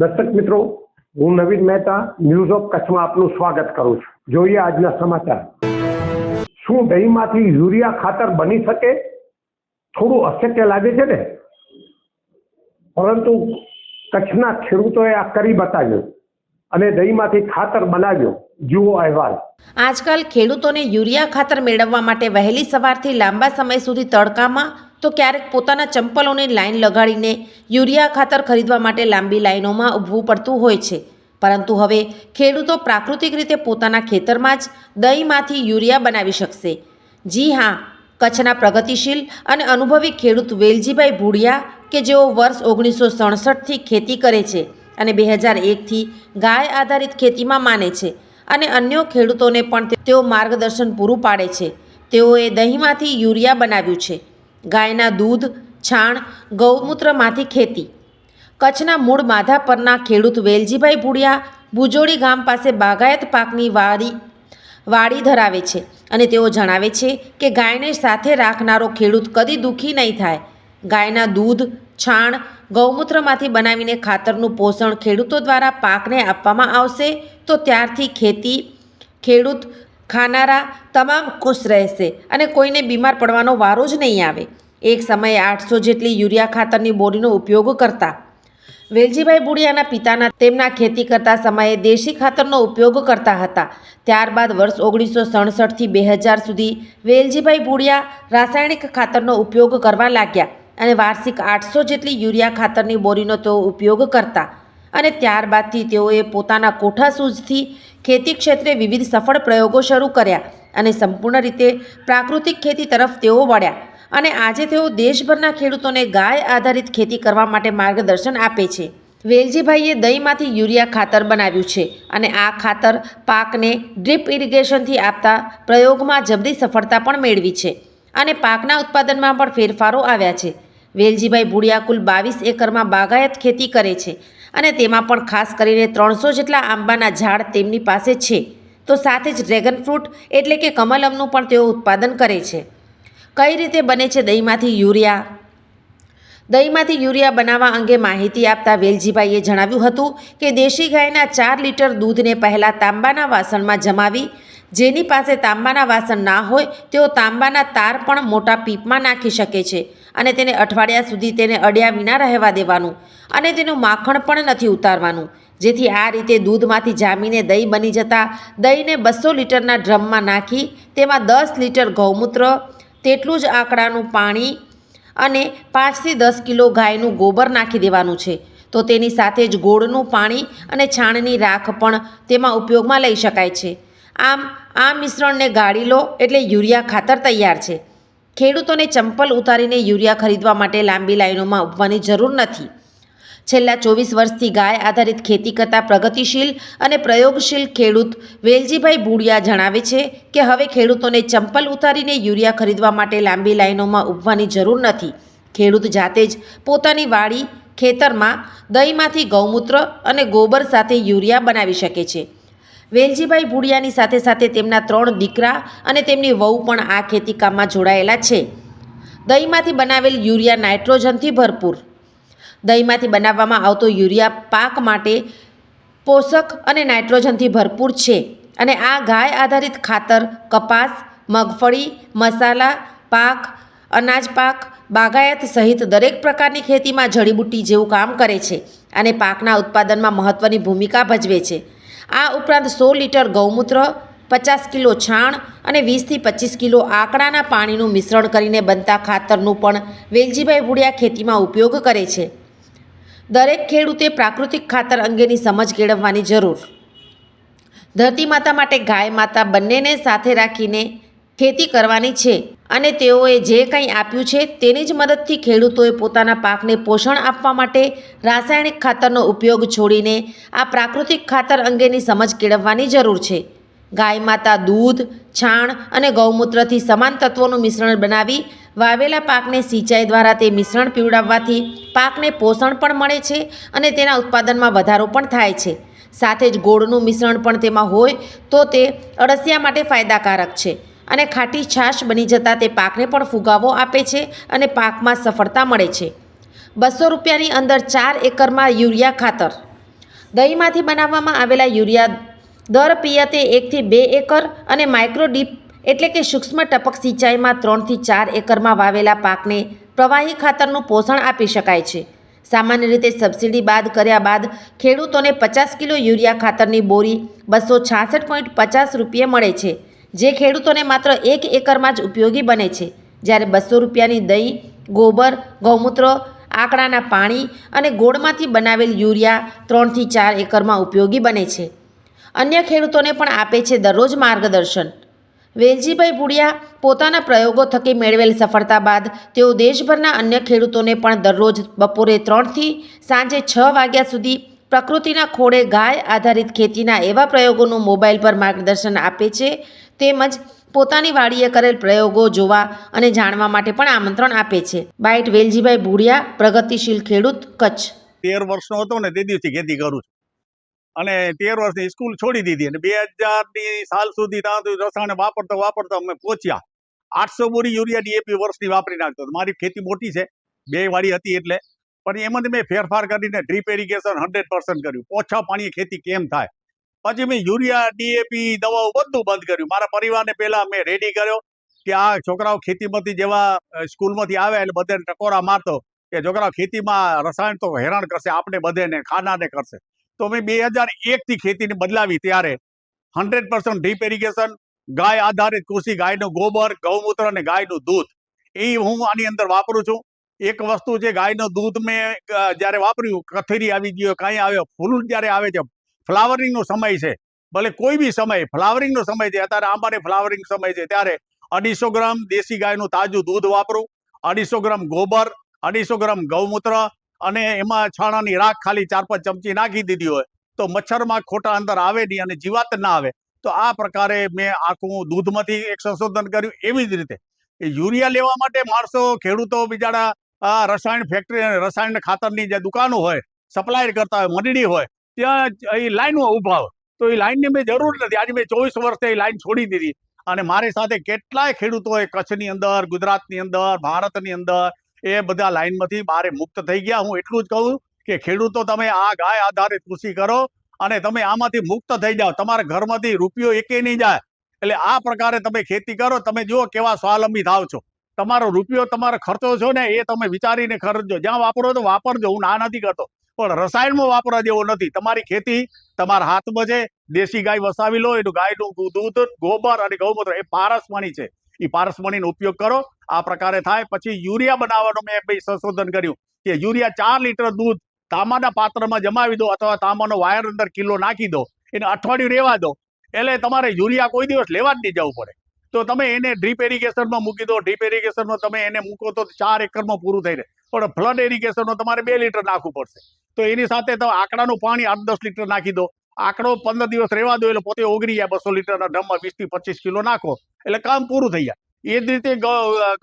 દર્શક મિત્રો, હું નવીન મહેતા ન્યૂઝ ઓફ કચ્છમાં આપનું સ્વાગત કરું છું. જોઈએ આજના સમાચાર. શું દહીંમાંથી યુરિયા ખાતર બની શકે? થોડું અશક્ય લાગે છે ને? પરંતુ કચ્છના ખેડૂતોએ આ કરી બતાવ્યું અને દહીંમાંથી ખાતર બનાવ્યું. જુઓ અહેવાલ. આજકાલ ખેડૂતોને યુરિયા ખાતર મેળવવા માટે વહેલી સવારથી લાંબા સમય સુધી તડકામાં તો ક્યારેક પોતાના ચંપલોની લાઈન લગાડીને યુરિયા ખાતર ખરીદવા માટે લાંબી લાઈનોમાં ઊભવું પડતું હોય છે. પરંતુ હવે ખેડૂતો પ્રાકૃતિક રીતે પોતાના ખેતરમાં જ દહીંમાંથી યુરિયા બનાવી શકશે. જી હા, કચ્છના પ્રગતિશીલ અને અનુભવી ખેડૂત વેલજીભાઈ ભૂડિયા કે જેઓ વર્ષ ઓગણીસો સડસઠથી ખેતી કરે છે અને બે હજાર એકથી ગાય આધારિત ખેતીમાં માને છે અને અન્ય ખેડૂતોને પણ તેઓ માર્ગદર્શન પૂરું પાડે છે. તેઓએ દહીંમાંથી યુરિયા બનાવ્યું છે. ગાયના દૂધ, છાણ, ગૌમૂત્રમાંથી ખેતી. કચ્છના મૂળ માધા પરના ખેડૂત વેલજીભાઈ ભુડિયા ભુજોડી ગામ પાસે બાગાયત પાકની વાડી વાડી ધરાવે છે અને તેઓ જણાવે છે કે ગાયને સાથે રાખનારો ખેડૂત કદી દુઃખી નહીં થાય. ગાયના દૂધ, છાણ, ગૌમૂત્રમાંથી બનાવીને ખાતરનું પોષણ ખેડૂતો દ્વારા પાકને આપવામાં આવશે તો ત્યારથી ખેતી, ખેડૂત ખાનારા તમામ ખુશ રહેશે અને કોઈને બીમાર પડવાનો વારો જ નહીં આવે. એક સમયે આઠસો જેટલી યુરિયા ખાતરની બોરીનો ઉપયોગ કરતા. વેલજીભાઈ બુડિયાના પિતાના તેમના ખેતી કરતા સમયે દેશી ખાતરનો ઉપયોગ કરતા હતા. ત્યારબાદ વર્ષ ઓગણીસો સડસઠથી બે હજાર સુધી વેલજીભાઈ બુડિયા રાસાયણિક ખાતરનો ઉપયોગ કરવા લાગ્યા અને વાર્ષિક આઠસો જેટલી યુરિયા ખાતરની બોરીનો તેઓ ઉપયોગ કરતા. અને ત્યારબાદથી તેઓએ પોતાના કોઠા સૂઝથી ખેતી ક્ષેત્રે વિવિધ સફળ પ્રયોગો શરૂ કર્યા અને સંપૂર્ણ રીતે પ્રાકૃતિક ખેતી તરફ તેઓ વળ્યા. અને આજે તેઓ દેશભરના ખેડૂતોને ગાય આધારિત ખેતી કરવા માટે માર્ગદર્શન આપે છે. વેલજીભાઈએ દહીંમાંથી યુરિયા ખાતર બનાવ્યું છે અને આ ખાતર પાકને ડ્રીપ ઇરિગેશનથી આપતા પ્રયોગમાં જબરી સફળતા પણ મેળવી છે અને પાકના ઉત્પાદનમાં પણ ફેરફારો આવ્યા છે. વેલજીભાઈ ભુડિયા કુલ બાવીસ એકરમાં બાગાયત ખેતી કરે છે અને તેમાં પણ ખાસ કરીને ત્રણસો જેટલા આંબાના ઝાડ તેમની પાસે છે. તો સાથે જ ડ્રેગન ફ્રૂટ એટલે કે કમલમનું પણ તેઓ ઉત્પાદન કરે છે. કઈ રીતે બને છે દહીંમાંથી યુરિયા? દહીંમાંથી યુરિયા બનાવવા અંગે માહિતી આપતા વેલજીભાઈએ જણાવ્યું હતું કે દેશી ગાયના ચાર લીટર દૂધને પહેલાં તાંબાના વાસણમાં જમાવી, જેની પાસે તાંબાના વાસણ ના હોય તેઓ તાંબાના તાર પણ મોટા પીપમાં નાખી શકે છે. અને તેને અઠવાડિયા સુધી તેને અડ્યા વિના રહેવા દેવાનું અને તેનું માખણ પણ નથી ઉતારવાનું. જેથી આ રીતે દૂધમાંથી જામીને દહીં બની જતાં દહીંને બસો લીટરના ડ્રમમાં નાખી તેમાં દસ લીટર ગૌમૂત્ર, તેટલું જ આંકડાનું પાણી અને પાંચથી દસ કિલો ગાયનું ગોબર નાખી દેવાનું છે. તો તેની સાથે જ ગોળનું પાણી અને છાણની રાખ પણ તેમાં ઉપયોગમાં લઈ શકાય છે. આમ, આ મિશ્રણને ગાળી લો એટલે યુરિયા ખાતર તૈયાર છે. ખેડૂતોને ચંપલ ઉતારીને યુરિયા ખરીદવા માટે લાંબી લાઈનોમાં ઊભવાની જરૂર નથી. છેલ્લા ચોવીસ વર્ષથી ગાય આધારિત ખેતી કરતા પ્રગતિશીલ અને પ્રયોગશીલ ખેડૂત વેલજીભાઈ ભુડિયા જણાવે છે કે હવે ખેડૂતોને ચંપલ ઉતારીને યુરિયા ખરીદવા માટે લાંબી લાઈનોમાં ઊભવાની જરૂર નથી. ખેડૂત જાતે જ પોતાની વાડી, ખેતરમાં દહીંમાંથી ગૌમૂત્ર અને ગોબર સાથે યુરિયા બનાવી શકે છે. વેલજીભાઈ ભુડિયાની સાથે સાથે તેમના ત્રણ દીકરા અને તેમની વહુ પણ આ ખેતીકામમાં જોડાયેલા છે. દહીંમાંથી બનાવેલ યુરિયા નાઇટ્રોજનથી ભરપૂર. દહીંમાંથી બનાવવામાં આવતો યુરિયા પાક માટે પોષક અને નાઇટ્રોજનથી ભરપૂર છે અને આ ગાય આધારિત ખાતર, કપાસ, મગફળી, મસાલા, પાક, અનાજ પાક, બાગાયત સહિત દરેક પ્રકારની ખેતીમાં જડીબુટ્ટી જેવું કામ કરે છે અને પાકના ઉત્પાદનમાં મહત્ત્વની ભૂમિકા ભજવે છે. આ ઉપરાંત સો લીટર ગૌમૂત્ર, પચાસ કિલો છાણ અને વીસથી પચીસ કિલો આંકડાના પાણીનું મિશ્રણ કરીને બનતા ખાતરનું પણ વેલજીભાઈ ભુડિયા ખેતીમાં ઉપયોગ કરે છે. દરેક ખેડૂતે પ્રાકૃતિક ખાતર અંગેની સમજ કેળવવાની જરૂર. ધરતી માતા માટે ગાય માતા બંનેને સાથે રાખીને ખેતી કરવાની છે. અને તેઓએ જે કંઈ આપ્યું છે તેની જ મદદથી ખેડૂતોએ પોતાના પાકને પોષણ આપવા માટે રાસાયણિક ખાતરનો ઉપયોગ છોડીને આ પ્રાકૃતિક ખાતર અંગેની સમજ કેળવવાની જરૂર છે. ગાય માતા દૂધ, છાણ અને ગૌમૂત્રથી સમાન તત્વોનું મિશ્રણ બનાવી વાવેલા પાકને સિંચાઈ દ્વારા તે મિશ્રણ પીવડાવવાથી પાકને પોષણ પણ મળે છે અને તેના ઉત્પાદનમાં વધારો પણ થાય છે. સાથે જ ગોળનું મિશ્રણ પણ તેમાં હોય તો તે અળસિયા માટે ફાયદાકારક છે. અને ખાટી છાશ બની જતાં તે પાકને પણ ફુગાવો આપે છે અને પાકમાં સફળતા મળે છે. બસો રૂપિયાની અંદર ચાર એકરમાં યુરિયા ખાતર. દહીંમાંથી બનાવવામાં આવેલા યુરિયા દર પિયતે એકથી બે એકર અને માઇક્રોડીપ એટલે કે સૂક્ષ્મ ટપક સિંચાઈમાં ત્રણથી ચાર એકરમાં વાવેલા પાકને પ્રવાહી ખાતરનું પોષણ આપી શકાય છે. સામાન્ય રીતે સબસિડી બાદ કર્યા બાદ ખેડૂતોને પચાસ કિલો યુરિયા ખાતરની બોરી બસો છાસઠ પોઈન્ટ પચાસ રૂપિયે મળે છે. જે ખેડૂતોને માત્ર એક એકરમાં જ ઉપયોગી બને છે. જ્યારે બસો રૂપિયાની દહીં, ગોબર, ગૌમૂત્ર, આંકડાના પાણી અને ગોળમાંથી બનાવેલ યુરિયા ત્રણથી ચાર એકરમાં ઉપયોગી બને છે. અન્ય ખેડૂતોને પણ આપે છે દરરોજ માર્ગદર્શન. વેલજીભાઈ ભુડિયા પોતાના પ્રયોગો થકી મેળવેલ સફળતા બાદ તેઓ દેશભરના અન્ય ખેડૂતોને પણ દરરોજ બપોરે ત્રણથી સાંજે છ વાગ્યા સુધી પ્રકૃતિના ખોળે ગાય આધારિત ખેતીના એવા પ્રયોગોનું મોબાઈલ પર માર્ગદર્શન આપે છે તેમજ પોતાની વાડીએ કરેલ પ્રયોગો જોવા અને જાણવા માટે પણ આમંત્રણ આપે છે. બાઇટ વેલજીભાઈ ભૂડિયા પ્રગતિશીલ ખેડૂત, કચ્છ. તેર વર્ષનો હતો ને તે દિવસથી ખેતી કરું છું. અને તેર વર્ષની સ્કૂલ છોડી દીધી અને બે હજારની સાલ સુધી ત્યાં રસાયણ વાપરતા વાપરતા અમે પહોંચ્યા. આઠસો બોરી યુરિયા ડીએપી વર્ષની વાપરી નાખતો. મારી ખેતી મોટી છે, બે વાડી હતી એટલે. પણ એમાં મેં ફેરફાર કરીને ડ્રીપ ઇરિગેશન હંડ્રેડ કર્યું. ઓછા પાણીએ ખેતી કેમ થાય? પછી મેં યુરિયા ડીએપી દવાઓ બધું બંધ કર્યું. મારા પરિવારને પહેલા મેં રેડી કર્યો કે આ છોકરાઓ ખેતીમાંથી જેવા સ્કૂલમાંથી આવે એટલે બધાને ટકોરા મારતો કે છોકરાઓ ખેતીમાં રસાયણ તો હેરાન કરશે આપણે બધાને, ખાનાને કરશે. તો મેં બે હજાર એકથી ખેતીને બદલાવી ત્યારે હંડ્રેડ પર્સન્ટ ડીપ ઇરિગેશન ગાય આધારિત કૃષિ, ગાયનું ગોબર, ગૌમૂત્ર અને ગાયનું દૂધ. એ હું આની અંદર વાપરું છું. એક વસ્તુ છે ગાયનું દૂધ મેં જ્યારે વાપર્યું, કથેરી આવી ગયો, કાંઈ આવ્યો, ફૂલ જ્યારે આવે છે ફ્લાવરિંગનો સમય છે. ભલે કોઈ બી સમય, ફ્લાવરિંગનો સમય છે. અત્યારે આંબાને ફ્લાવરિંગ સમય છે. ત્યારે અઢીસો ગ્રામ દેશી ગાયનું તાજું દૂધ વાપરું, અઢીસો ગ્રામ ગોબર, અઢીસો ગ્રામ ગૌમૂત્ર અને એમાં છાણાની રાખ ખાલી ચાર પાંચ ચમચી નાખી દીધી હોય તો મચ્છરમાં ખોટા અંદર આવે નહીં અને જીવાત ના આવે. તો આ પ્રકારે મેં આખું દૂધમાંથી એક સંશોધન કર્યું એવી જ રીતે. યુરિયા લેવા માટે માણસો, ખેડૂતો બિચારા રસાયણ ફેક્ટરી અને રસાયણ ખાતરની જે દુકાનો હોય સપ્લાયર કરતા હોય, મંડળી હોય ત્યાં એ લાઈનો ઊભા તો એ લાઈનની મેં જરૂર નથી. આજે મેં ચોવીસ વર્ષે એ લાઈન છોડી દીધી. અને મારી સાથે કેટલાય ખેડૂતોએ કચ્છની અંદર, ગુજરાતની અંદર, ભારતની અંદર એ બધા લાઈનમાંથી મારે મુક્ત થઈ ગયા. હું એટલું જ કહું કે ખેડૂતો, તમે આ ગાય આધારિત કૃષિ કરો અને તમે આમાંથી મુક્ત થઈ જાઓ. તમારા ઘરમાંથી રૂપિયો એકે નહીં જાય. એટલે આ પ્રકારે તમે ખેતી કરો. તમે જુઓ કેવા સ્વાવલંબી થાવ છો. તમારો રૂપિયો, તમારો ખર્ચો છો ને એ તમે વિચારીને ખર્ચજો. જ્યાં વાપરો તો વાપરજો. હું ના નથી કરતો. પણ રસાયણમાં વાપરવા જેવો નથી. તમારી ખેતી તમારા હાથમાં છે, દેશી ગાય વસાવી લો, એનું ગાયનું દૂધ ગોબર અને ગૌમૂત્ર એ પારસમણી છે. એ પારસમણીનો ઉપયોગ કરો. આ પ્રકારે થાય. પછી યુરિયા બનાવવાનું મેં ભાઈ સંશોધન કર્યું કે યુરિયા ચાર લીટર દૂધ તાંબાના પાત્રમાં જમાવી દો અથવા તાંબાનો વાયર અંદર કિલો નાખી દો. એને અઠવાડિયું રહેવા દો. એટલે તમારે યુરિયા કોઈ દિવસ લેવા જ નહીં જવું પડે. તો તમે એને ડ્રીપ એરિગેશનમાં મૂકી દો. ડ્રીપ એરિગેશનમાં તમે એને મૂકો તો ચાર એકરમાં પૂરું થઈ રહે. પણ ફ્લડ એરિગેશનમાં તમારે બે લીટર નાખવું પડશે. તો એની સાથે તો આંકડાનું પાણી આઠ દસ લીટર નાખી દો. આંકડો પંદર દિવસ રહેવા દો એટલે પોતે ઓગળી જાય બસો લીટરના ડ્રમમાં વીસથી પચીસ કિલો નાખો. એટલે કામ પૂરું થઈ જાય. એ જ રીતે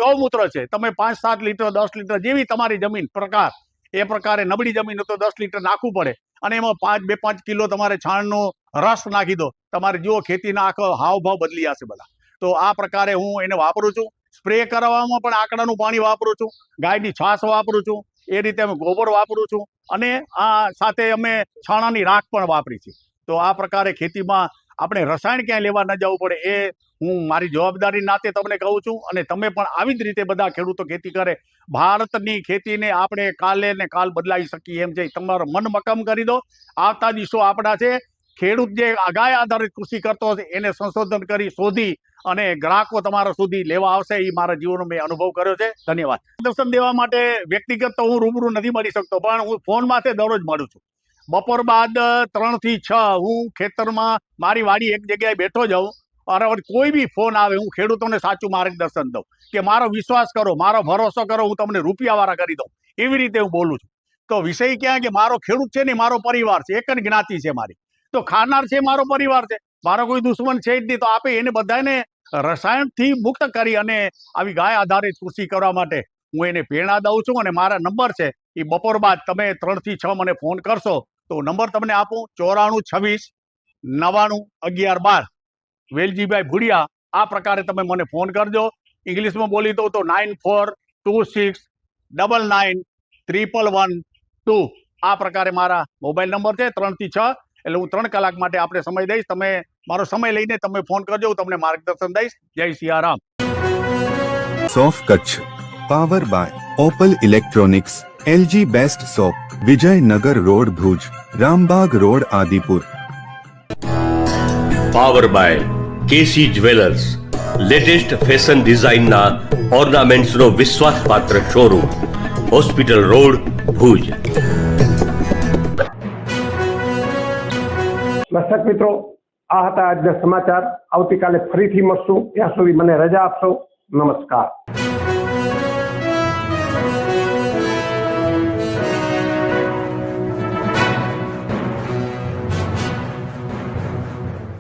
ગૌમૂત્ર છે. તમે પાંચ સાત લીટર, દસ લીટર જેવી તમારી જમીન પ્રકાર, એ પ્રકારે નબળી જમીન તો દસ લીટર નાખવું પડે. અને એમાં પાંચ, બે, પાંચ કિલો તમારે છાણનો રસ નાખી દો. તમારે જુઓ ખેતીના આખો હાવભાવ બદલી જશે બધા. તો આ પ્રકારે હું એને વાપરું છું. સ્પ્રે કરાવવામાં પણ આંકડાનું પાણી વાપરું છું. ગાયની છાશ વાપરું છું. એ રીતે અમે ગોબર વાપરું છું અને આ સાથે અમે છાણાની રાખ પણ વાપરી છે. તો આ પ્રકારે ખેતીમાં આપણે રસાયણ ક્યાંય લેવા ન જવું પડે એ હું મારી જવાબદારી નાતે તમને કહું છું અને તમે પણ આવી જ રીતે બધા ખેડૂતો ખેતી કરે, ભારતની ખેતીને આપણે કાલે ને કાલ બદલાવી શકીએ એમ છે તમારો મન મક્કમ કરી દો. આવતા દિવસો આપણા છે, ખેડૂત જે આગાય આધારિત કૃષિ કરતો હશે એને સંશોધન કરી શોધી અને ગ્રાહકો તમારા સુધી લેવા આવશે એ મારા જીવનનો મેં અનુભવ કર્યો છે. ધન્યવાદ. દર્શન દેવા માટે વ્યક્તિગત તો હું રૂબરૂ નથી મળી શકતો, પણ હું ફોન માથે દરરોજ મળું છું. બપોર બાદ ત્રણથી છ હું ખેતરમાં મારી વાડી એક જગ્યાએ બેઠો જાઉં અને કોઈ બી ફોન આવે, હું ખેડૂતોને સાચું માર્ગદર્શન દઉં કે મારો વિશ્વાસ કરો, મારો ભરોસો કરો, હું તમને રૂપિયાવાળા કરી દઉં. એવી રીતે હું બોલું છું. તો વિષય ક્યાં કે મારો ખેડૂત છે ને મારો પરિવાર છે, એક જ જ્ઞાતિ છે મારી. તો ખાનાર છે મારો પરિવાર છે. મારો કોઈ દુશ્મન છે જ નહીં, તો આપે એને બધાને રસાયણથી મુક્ત કરી અને આવી ગાય આધારિત કૃષિ કરવા માટે હું એને પ્રેરણા દઉં છું અને મારા નંબર છે એ બપોર બાદ તમે ત્રણથી છ મને ફોન કરશો તો નંબર તમને આપું ચોરાણું છવ્વીસ નવાણું અગિયાર બાર. વેલજીભાઈ ભુડિયા, આ પ્રકારે તમે મને ફોન કરજો. ઇંગ્લિશમાં બોલી દઉં તો nine four two six double nine triple one two. આ પ્રકારે મારા મોબાઈલ નંબર છે ત્રણથી છ. એટલે હું ત્રણ કલાક માટે આપણે સમય દઈશ. તમે મારો સમય લઈને તમે ફોન કરજો હું તમને માર્ગદર્શન દઈશ. Jai Siyaram sofa Kutch. Power by Opal electronics LG best shop Vijaynagar road Bhuj Rambag road Adipur power by KC jewellers latest fashion ડિઝાઇનના ઓર્નામેન્ટ્સનો વિશ્વાસપાત્ર શોરૂમ હોસ્પિટલ રોડ ભુજ દર્શક મિત્રો આ હતા આજના સમાચાર. આવતીકાલે ફરીથી મળશું. ત્યાં સુધી મને રજા આપશો. નમસ્કાર.